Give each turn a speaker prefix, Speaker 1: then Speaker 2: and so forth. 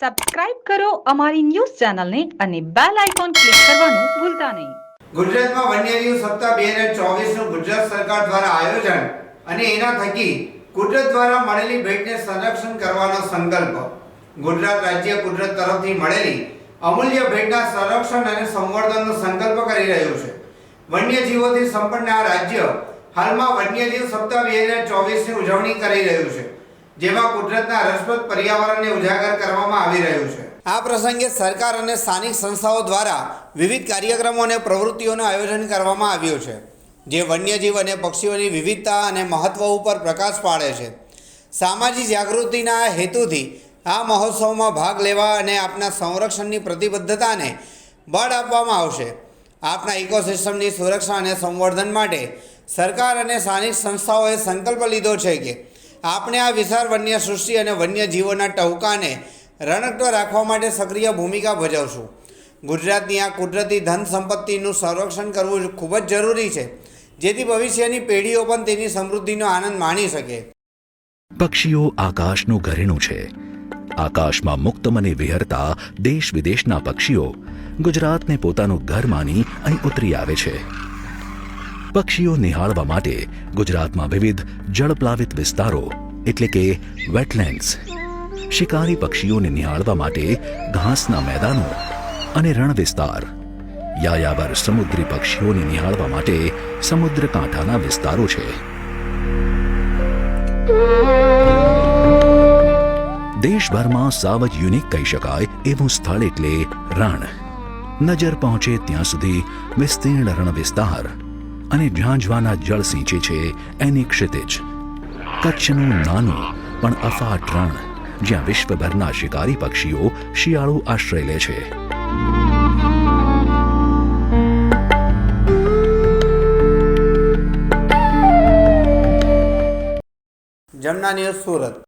Speaker 1: Subscribe કરો અમારી news ચેનલને અને બેલ આઇકોન ક્લિક કરવાનું ભૂલતા નહીં.
Speaker 2: ગુજરાતમાં વન્યજીવ સપ્તાહ બે હજાર ચોવીસનું ગુજરાત સરકાર દ્વારા આયોજન અને એના થકી કુદરત દ્વારા મળેલી ભેટને સંરક્ષણ કરવાનો સંકલ્પ. ગુજરાત રાજ્ય કુદરત તરફથી મળેલી અમૂલ્ય ભેટના સંરક્ષણ અને સંવર્ધનનો સંકલ્પ કરી રહ્યું છે. વન્યજીવોથી સંપન્ન આ રાજ્ય હાલમાં વન્યજીવ સપ્તાહ બે હજાર ચોવીસની ઉજવણી કરી રહ્યું છે. જેમાં કુદરતના રસપ્રદ પર્યાવરણને ઉજાગર કરવામાં આવી રહ્યું છે. આ પ્રસંગે સરકાર અને સ્થાનિક સંસ્થાઓ દ્વારા વિવિધ કાર્યક્રમો અને પ્રવૃત્તિઓનું આયોજન કરવામાં આવ્યું છે, જે વન્યજીવ અને પક્ષીઓની વિવિધતા અને મહત્વ ઉપર પ્રકાશ પાડે છે. સામાજિક જાગૃતિના હેતુથી આ મહોત્સવમાં ભાગ લેવા અને આપના સંરક્ષણની પ્રતિબદ્ધતાને બળ આપવામાં આવશે. આપના ઇકોસિસ્ટમની સુરક્ષા અને સંવર્ધન માટે સરકાર અને સ્થાનિક સંસ્થાઓએ સંકલ્પ લીધો છે કે આપણે આ વિશાળ વન્ય સૃષ્ટિ અને વન્યજીવોના ટહુકાને રણકટો રાખવા માટે સક્રિય ભૂમિકા ભજવશું. ગુજરાતની આ કુદરતી ધન સંપત્તિનું સંરક્ષણ કરવું ખૂબ જ જરૂરી છે, જેથી ભવિષ્યની પેઢીઓ પણ તેની સમૃદ્ધિનો આનંદ માણી શકે.
Speaker 3: પક્ષીઓ આકાશનું ઘરેણું છે. આકાશમાં મુક્ત મને વિહરતા દેશ વિદેશના પક્ષીઓ ગુજરાતને પોતાનું ઘર માની અહીં ઉતરી આવે છે. પક્ષીઓ નિહાળવા માટે ગુજરાતમાં વિવિધ જળપ્લાવિત વિસ્તારો એટલે કે વેટલેન્ડ્સ શિકારી પક્ષીઓને નિહાળવા માટે ઘાસના મેદાનો અને રણ વિસ્તાર યાયાવર સમુદ્રી પક્ષીઓને નિહાળવા માટે સમુદ્ર કાંઠાના વિસ્તારો છે. દેશભરમાં સાવ જ યુનિક કહી શકાય એવું સ્થળ એટલે રણ. નજર પહોંચે ત્યાં સુધી વિસ્તીર્ણ રણ વિસ્તાર અને ઝાંઝવાના જળ સિંચે છે એની ક્ષિતિજ. કચ્છનું નાનું પણ અફાટ રણ, જ્યાં વિશ્વભરના શિકારી પક્ષીઓ શિયાળુ આશ્રય લે છે.
Speaker 2: જમના સુરત.